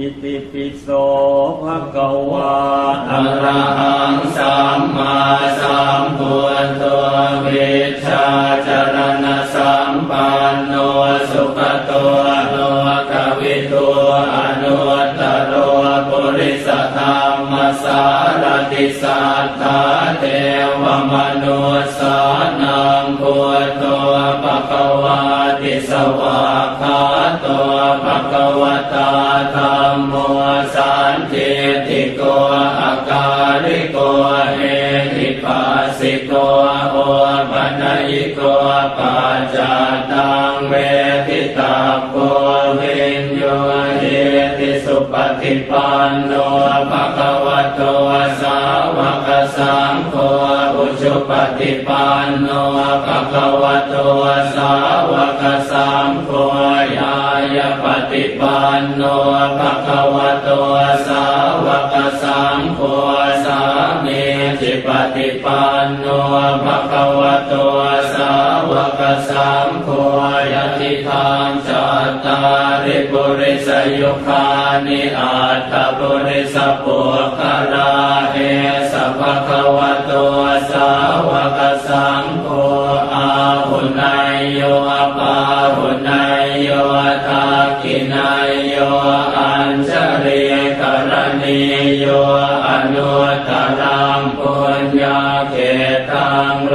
อิติปิโสภะคะวะอะระหังสัมมาสัมพุทโธวิชชาจรณะสัมปันโนสุขโตโลกวิทูอนุตตรปุริสธรรมสารติสัทธาเทวมนุสสานังพุทโธปะคะวาติสวาคาโตปะ เทติติโกอาการิโกเอหิปัสสิโกโอปัญญิโกปัจจตังเวทิตาโกวิญโยเยติสุปฏิปันโนภะคะวะโตสาวกสังโฆ อุชุปฏิปันโนภะคะวะโตสาวกสังโฆยายปฏิปันโนภะคะวะโตสาวกสังโฆสามีจิปฏิปันโนภะคะวะโตสาวกสังโฆยะติทางจัตตาริปุริสยุคานิอัตตปุริสปุคาราเอสัพพะคะวะ วกสังโฆอาหุนายโยปาหุนายโยทากินายโยอัญชริกรณีโยอนุตตรังปุญญาเขตังโล